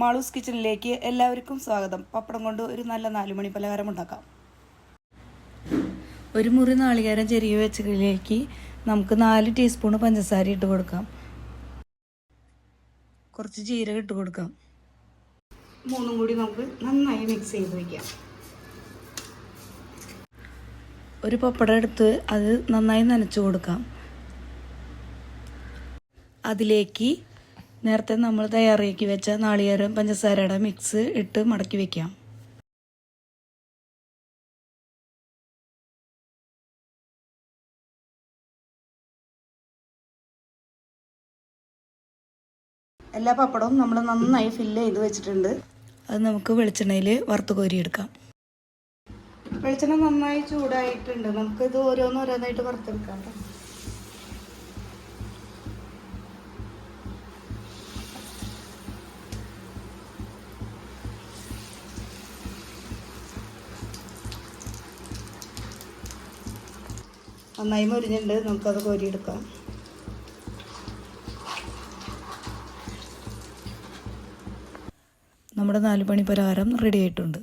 മാളൂസ് കിച്ചണിലേക്ക് എല്ലാവർക്കും സ്വാഗതം. പപ്പടം കൊണ്ട് ഒരു നല്ല നാലുമണി പലഹാരം ഉണ്ടാക്കാം. ഒരു മുറി നാളികേരം ചെറിയ വെച്ചതിലേക്ക് നമുക്ക് നാല് ടീസ്പൂൺ പഞ്ചസാര ഇട്ട് കൊടുക്കാം. കുറച്ച് ജീരകം ഇട്ട് കൊടുക്കാം. മൂന്നും കൂടി നമുക്ക് നന്നായി മിക്സ് ചെയ്ത് വയ്ക്കാം ഒരു പപ്പടം എടുത്ത് അത് നന്നായി നനച്ചു കൊടുക്കാം. അതിലേക്ക് നേരത്തെ നമ്മൾ തയ്യാറാക്കി വെച്ച നാളികേരം പഞ്ചസാരയുടെ മിക്സ് ഇട്ട് മടക്കി വെക്കാം. എല്ലാ പപ്പടവും നമ്മൾ നന്നായി ഫില്ല് ചെയ്ത് വെച്ചിട്ടുണ്ട്. അത് നമുക്ക് വെളിച്ചെണ്ണയിൽ വറുത്ത് കോരിയെടുക്കാം. വെളിച്ചെണ്ണ നന്നായി ചൂടായിട്ടുണ്ട്. നമുക്കിത് ഇത് ഓരോന്നോരോന്നായിട്ട് വറുത്തെടുക്കാം കേട്ടോ നന്നായി മുരിഞ്ഞിട്ടുണ്ട് നമുക്കത് കോരിയെടുക്കാം. നമ്മുടെ നാലുമണി പലഹാരം റെഡി ആയിട്ടുണ്ട്.